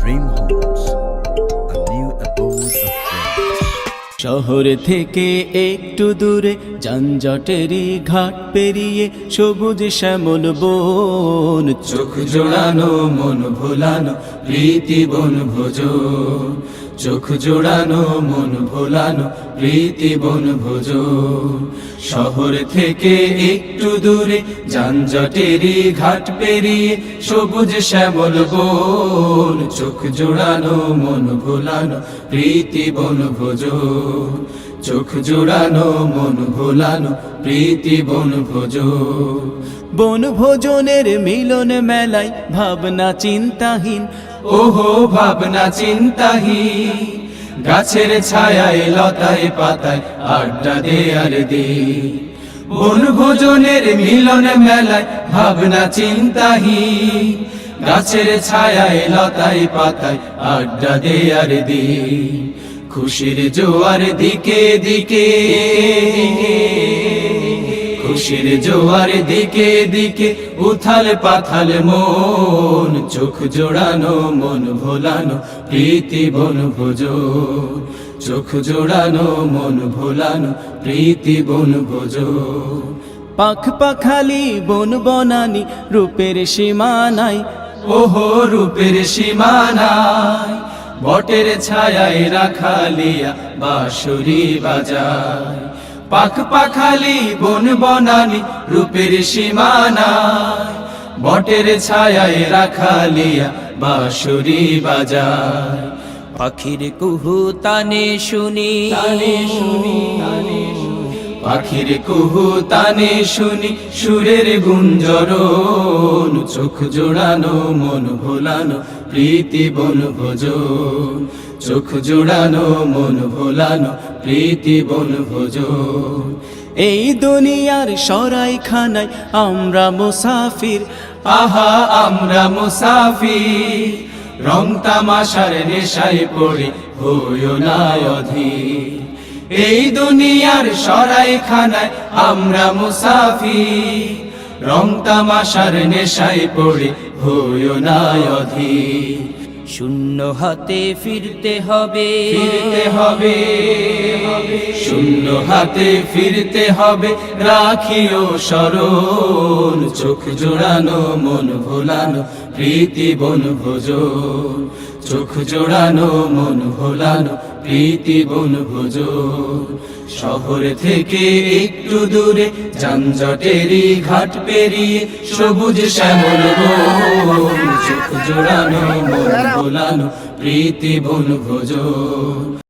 Dream homes new aboard of শহর থেকে একটু দূরে, যানজটেরই ঘাট পেরিয়ে সবুজ শ্যামল বন। চোখ জোড়ানো, মন ভোলানো প্রীতি বন ভোজন। চোখ জোড়ানো, মন ভোলানো, প্রীতি বন ভোজন। শহর থেকে একটু দূরে, যানজটেরই ঘাট পেরিয়ে সবুজ শ্যামল বন। চোখ জোড়ানো, মন ভোলানো, প্রীতি বন ভোজন। চোখ জোড়ানো, মন ভোলানো, প্রীতি বন ভোজন। বন ভোজনের মিলন মেলায় ভাবনা চিন্তাহীন ওহো, ভাবনা চিন্তাহীন গাছের ছায়ায়, লতায়, পাতায় আড্ডা দে আর দে বন ভোজনের মিলন মেলায়, ভাবনা চিন্তাহীন গাছের ছায়ায়, লতায়, পাতায় আড্ডা দে আর দে খুশির জোয়ার দিকে দিকে। খুশির জোয়ার দিকে দিকে উথাল পাথাল মন, চোখ জোড়ানো, মন ভোলানো, প্রীতি বন ভোজ চোখ জোড়ানো, মন ভোলানো, প্রীতি বন ভোজ পাখ পাখালি, বন বনানি, রূপের সীমানাই ওহো, রূপের সীমানায়। বটের ছায়ায় রাখালিয়া বাঁশুরি বাজায়। পাখ পাখালি, বন বনানি রূপের সীমানা বটের ছায়ায় রাখালিয়া বাঁশুরি বাজার পাখির কুহু তানে শুনি শুনি পাখির কুহু তানে শুনি, সুরের গুঞ্জরণ, চোখ জোড়ানো, মন ভোলানো, প্রীতি বন ভোজন চোখ জোড়ানো, মন ভোলানো, প্রীতি বন ভোজন এই দুনিয়ার সরাই খানায় আমরা মুসাফির, আহা, আমরা মুসাফির। রং তামাশার নেশায় পড়ে, হইও না অধীর। এই দুনিয়ার সরাই খানায় আমরা মুসাফি রং তামাশার নেশায় পড়ে হইও না অধীর। শূন্য হাতে ফিরতে হবে। ফিরতে হবে। শূন্য হাতে ফিরতে হবে রাখিও স্মরণ। চোখ জোড়ানো মন ভোলানো প্রীতি বন ভোজন চোখ জোড়ানো, মন ভোলানো, প্রীতি বন ভোজন শহর থেকে একটু দূরে যানজটেরই ঘাট পেরিয়ে সবুজ শ্যামল চোখ জোড়ানো, মন ভোলানো, প্রীতি বন ভোজন